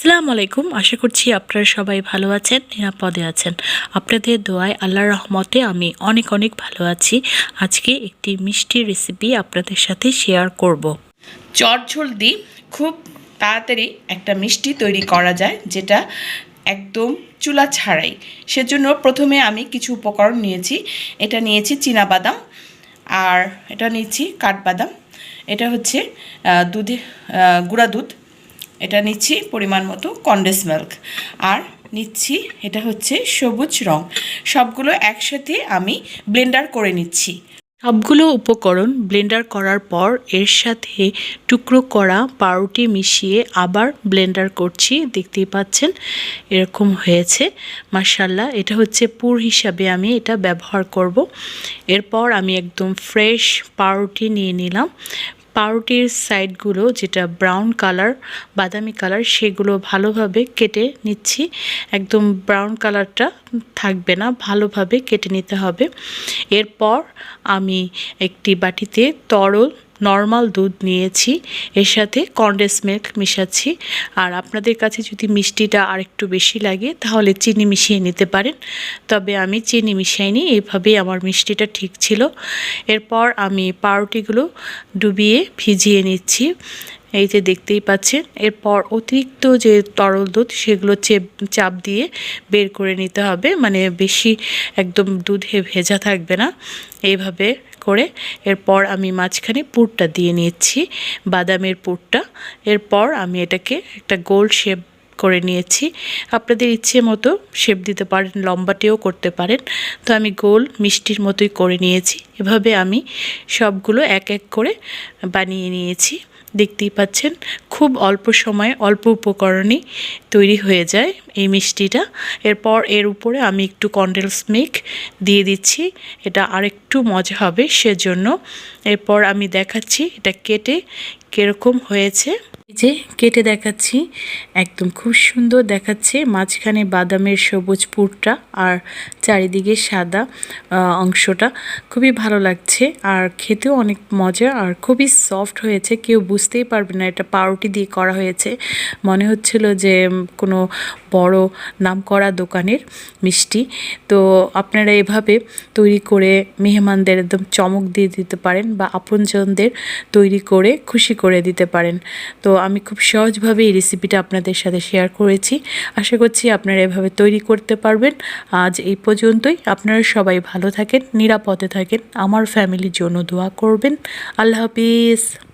আসসালামু আলাইকুম। আশা করছি আপনারা সবাই ভালো আছেন, নিরাপদে আছেন। আপনাদের দোয়ায় আল্লাহর রহমতে আমি অনেক অনেক ভালো আছি। আজকে একটি মিষ্টি রেসিপি আপনাদের সাথে শেয়ার করব। চটঝোল দিয়ে খুব তাড়াতাড়ি একটা মিষ্টি তৈরি করা যায়, যেটা একদম চুলা ছাড়াই। সেজন্য প্রথমে আমি কিছু উপকরণ নিয়েছি। এটা নিয়েছি বাদাম আর এটা নিয়েছি কাঠবাদাম। এটা হচ্ছে দুধে গুঁড়া দুধ। এটা নিচ্ছি পরিমাণ মতো কন্ডেন্স মিল্ক আর নিচ্ছি, এটা হচ্ছে সবুজ রং। সবগুলো একসাথে আমি ব্লেন্ডার করে নিচ্ছি। সবগুলো উপকরণ ব্লেন্ডার করার পর এর সাথে টুকরো করা পাউরুটি মিশিয়ে আবার ব্লেন্ডার করছি। দেখতেই পাচ্ছেন, এরকম হয়েছে। মার্শাল্লাহ এটা হচ্ছে পুর হিসাবে আমি এটা ব্যবহার করব। এরপর আমি একদম ফ্রেশ পাউরুটি নিয়ে নিলাম। পাউরুটির সাইডগুলো যেটা ব্রাউন কালার, বাদামি কালার, সেগুলো ভালোভাবে কেটে নিচ্ছি। একদম ব্রাউন কালারটা থাকবে না, ভালোভাবে কেটে নিতে হবে। এরপর আমি একটি বাটিতে তরল নর্মাল দুধ নিয়েছি, এর সাথে কন্ডেন্স মিল্ক মিশাচ্ছি। আর আপনাদের কাছে যদি মিষ্টিটা আরেকটু বেশি লাগে, তাহলে চিনি মিশিয়ে নিতে পারেন। তবে আমি চিনি মিশাইনি এইভাবেই আমার মিষ্টিটা ঠিক ছিল। এরপর আমি পাউরুটিগুলো ডুবিয়ে ভিজিয়ে নিচ্ছি। এই যে দেখতেই পাচ্ছেন, এরপর অতিরিক্ত যে তরল দুধ, সেগুলো চেপ, চাপ দিয়ে বের করে নিতে হবে। মানে বেশি একদম দুধে ভেজা থাকবে না। এইভাবে করে, এরপর আমি মাঝখানে পুরটা দিয়ে নিচ্ছি বাদামের পুরটা। এরপর আমি এটাকে একটা গোল শেপ করে নিয়েছি। আপনাদের ইচ্ছে মতো শেপ দিতে পারেন, লম্বাটেও করতে পারেন। তো আমি গোল মিষ্টির মতোই করে নিয়েছি। এভাবে আমি সবগুলো এক এক করে বানিয়ে নিয়েছি। দেখতেই পাচ্ছেন, খুব অল্প সময়ে অল্প উপকরণেই তৈরি হয়ে যায় এই মিষ্টিটা। এরপর এর উপরে আমি একটু কন্ডেন্স মিল্ক দিয়ে দিচ্ছি। এটা আরেকটু মজা হবে সেজন্য। এরপর আমি দেখাচ্ছি এটা কেটে কীরকম হয়েছে। যে কেটে দেখাচ্ছি, একদম খুব সুন্দর দেখাচ্ছে। মাঝখানে বাদামের সবুজ পুরটা আর চারিদিকে সাদা অংশটা। খুবই ভালো লাগছে। আর খেতেও অনেক মজা আর খুবই সফট হয়েছে। কেউ বুঝতেই পারবে না এটা পাউরুটি দিয়ে করা হয়েছে। মনে হচ্ছিল যে কোনো বড় নামকরা দোকানের মিষ্টি। তো আপনারা এভাবে তৈরি করে মেহমানদের একদম চমক দিয়ে দিতে পারেন বা আপনজনদের তৈরি করে খুশি করে দিতে পারেন। তো আমি খুব সহজভাবে এই রেসিপিটা আপনাদের সাথে শেয়ার করেছি। আশা করছি আপনারা এভাবে তৈরি করতে পারবেন। আজ এই পর্যন্তই। আপনারা সবাই ভালো থাকেন, নিরাপদে থাকেন। আমার ফ্যামিলির জন্য দোয়া করবেন। আল্লাহ হাফিজ।